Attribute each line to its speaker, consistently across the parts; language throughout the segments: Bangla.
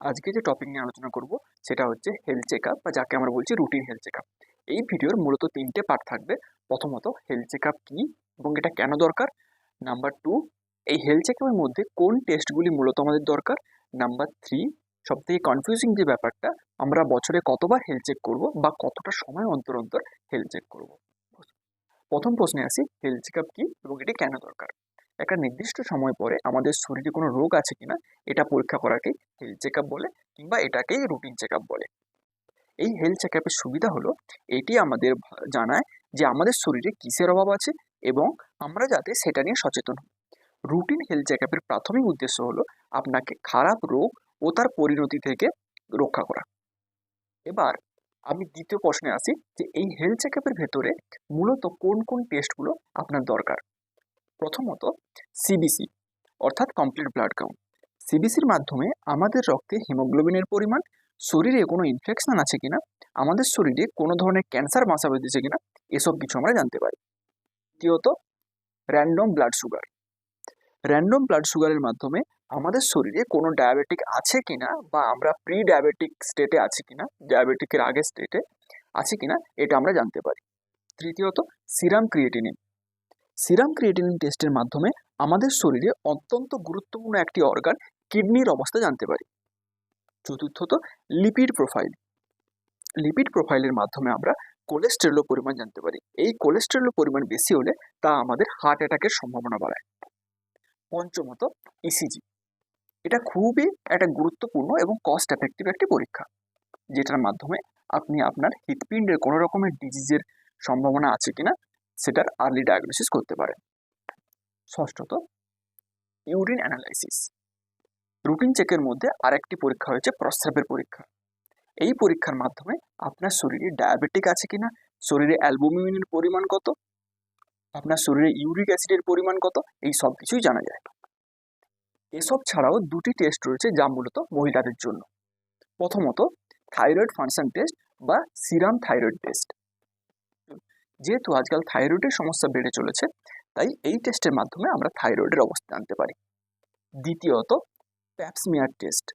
Speaker 1: আজকে যে টপিক নিয়ে আলোচনা করব, সেটা হচ্ছে হেলথ চেক বা যাকে আমরা বলছি রুটিন হেলথ চেক এই ভিডিওর মূলত তিনটে পার্ট থাকবে। প্রথমত হেলথ চেক কী এবং এটা কেন দরকার? নাম্বার টু এই হেলথ চেক মধ্যে কোন টেস্টগুলি মূলত আমাদের দরকার? নাম্বার থ্রি সবথেকে কনফিউজিং যে ব্যাপারটা, আমরা বছরে কতবার হেলথ চেক করব বা কতটা সময় অন্তর অন্তর হেলথ চেক করব? প্রথম প্রশ্নে আসি হেলথ চেক কী এবং এটি কেন দরকার? একটা নির্দিষ্ট সময় পরে আমাদের শরীরে কোনো রোগ আছে কিনা, এটা পরীক্ষা করাকেই হেলথ চেক বলে কিংবা এটাকেই রুটিন চেক বলে। এই হেলথ চেক সুবিধা হলো, এটি আমাদের জানায় যে আমাদের শরীরে কিসের অভাব আছে এবং আমরা যাতে সেটা নিয়ে সচেতন হই। রুটিন হেলথ চেক প্রাথমিক উদ্দেশ্য হলো আপনাকে খারাপ রোগ ও তার পরিণতি থেকে রক্ষা করা। এবার আমি দ্বিতীয় প্রশ্নে আসি যে এই হেলথ চেক ভেতরে মূলত কোন কোন টেস্টগুলো আপনার দরকার? প্রথমত সিবিসি অর্থাৎ কমপ্লিট ব্লাড কাউন্ট। সিবিসির মাধ্যমে আমাদের রক্তে হিমোগ্লোবিনের পরিমাণ, শরীরে কোনো ইনফেকশন আছে কিনা, আমাদের শরীরে কোনো ধরনের ক্যান্সার বাসা বেঁধেছে কিনা, এসব কিছু আমরা জানতে পারি। দ্বিতীয়ত random blood sugar random blood সুগারের মাধ্যমে আমাদের শরীরে কোনো ডায়াবেটিক আছে কিনা বা আমরা প্রি ডায়াবেটিক স্টেটে আছি কিনা ডায়াবেটিকের আগের স্টেটে আছে কিনা, এটা আমরা জানতে পারি। তৃতীয়ত সিরাম ক্রিয়েটিনিন সিরাম ক্রিয়েটিনিন টেস্টের মাধ্যমে আমাদের শরীরে অত্যন্ত গুরুত্বপূর্ণ একটি অর্গান কিডনির অবস্থা জানতে পারি। চতুর্থত লিপিড প্রোফাইল লিপিড প্রোফাইলের মাধ্যমে আমরা কোলেস্টেরলের পরিমাণ জানতে পারি। এই কোলেস্টেরলের পরিমাণ বেশি হলে তা আমাদের হার্ট অ্যাটাকের সম্ভাবনা বাড়ায়। পঞ্চমত ইসিজি এটা খুবই একটা গুরুত্বপূর্ণ এবং কস্ট এফেক্টিভ একটি পরীক্ষা, যেটার মাধ্যমে আপনি আপনার হৃৎপিণ্ডের কোনো রকমের ডিজিজের সম্ভাবনা আছে কিনা সেটার আর্লি ডায়াগনোসিস করতে পারে। ষষ্ঠত ইউরিন অ্যানালাইসিস রুটিন চেকের মধ্যে আরেকটি পরীক্ষা হয়েছে প্রস্রাবের পরীক্ষা। এই পরীক্ষার মাধ্যমে আপনার শরীরে ডায়াবেটিক আছে কিনা, শরীরে অ্যালবুমিনের পরিমাণ কত, আপনার শরীরে ইউরিক অ্যাসিডের পরিমাণ কত, এই সব কিছুই জানা যায়। এসব ছাড়াও দুটি টেস্ট রয়েছে যা মূলত মহিলাদের জন্য। প্রথমত থাইরয়েড ফাংশন টেস্ট বা সিরাম থাইরয়েড টেস্ট যেহেতু আজকাল থাইরয়েডের সমস্যা বেড়ে চলেছে, তাই এই টেস্টের মাধ্যমে আমরা থাইরয়েডের অবস্থা জানতে পারি। দ্বিতীয়ত প্যাপসমিয়ার টেস্ট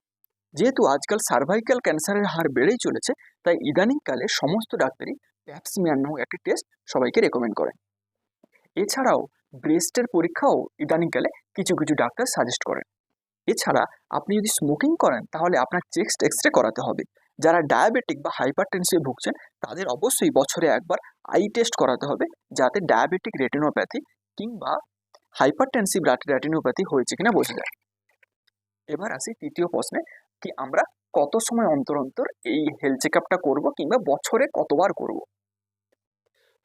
Speaker 1: যেহেতু আজকাল সার্ভাইকাল ক্যান্সারের হার বেড়েই চলেছে, তাই ইদানিংকালে সমস্ত ডাক্তারই প্যাপসমিয়ার নামক একটি টেস্ট সবাইকে রেকমেন্ড করেন। এছাড়াও ব্রেস্টের পরীক্ষাও ইদানিংকালে কিছু কিছু ডাক্তার সাজেস্ট করেন। এছাড়া, আপনি যদি স্মোকিং করেন, তাহলে আপনার চেস্ট এক্স রে করাতে হবে। যারা ডায়াবেটিক বা হাইপার টেনসিভ ভুগছেন, তাদের অবশ্যই বছরে একবার আই টেস্ট করাতে হবে যাতে ডায়াবেটিক রেটিনোপ্যাথি কিংবা হাইপার টেনসিভ রেটিনোপ্যাথি হয়েছে কিনা বোঝা যায়। এবার আসি তৃতীয় প্রশ্নে কি আমরা কত সময় অন্তর অন্তর এই হেলথ চেক আপটা করব কিংবা বছরে কতবার করব?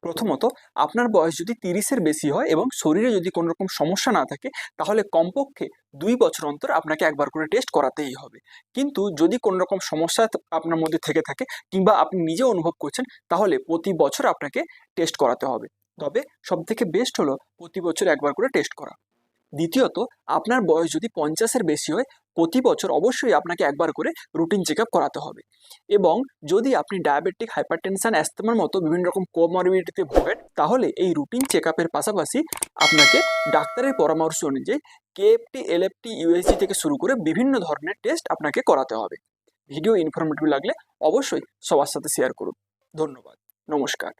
Speaker 1: প্রথমত আপনার বয়স যদি তিরিশের বেশি হয় এবং শরীরে যদি কোনো রকম সমস্যা না থাকে, তাহলে কমপক্ষে দুই বছর অন্তর আপনাকে একবার করে টেস্ট করাতেই হবে। কিন্তু যদি কোনো রকম সমস্যা আপনার মধ্যে থেকে থাকে কিংবা আপনি নিজে অনুভব করছেন, তাহলে প্রতি বছর আপনাকে টেস্ট করাতে হবে। তবে সবথেকে বেস্ট হলো প্রতি বছর একবার করে টেস্ট করা। দ্বিতীয়ত, আপনার বয়স যদি পঞ্চাশের বেশি হয় প্রতি বছর অবশ্যই আপনাকে একবার করে রুটিন চেক করাতে হবে। এবং যদি আপনি ডায়াবেটিক হাইপারটেনশন অ্যাস্তমার মতো বিভিন্ন রকম কোমরবিডিটিতে ভোগেন, তাহলে এই রুটিন চেক পাশাপাশি আপনাকে ডাক্তারের পরামর্শ অনুযায়ী কেএফটি এলএফটি ইউএসজি থেকে শুরু করে বিভিন্ন ধরনের টেস্ট আপনাকে করাতে হবে। ভিডিও ইনফরমেটিভ লাগলে অবশ্যই সবার সাথে শেয়ার করুন। ধন্যবাদ। নমস্কার।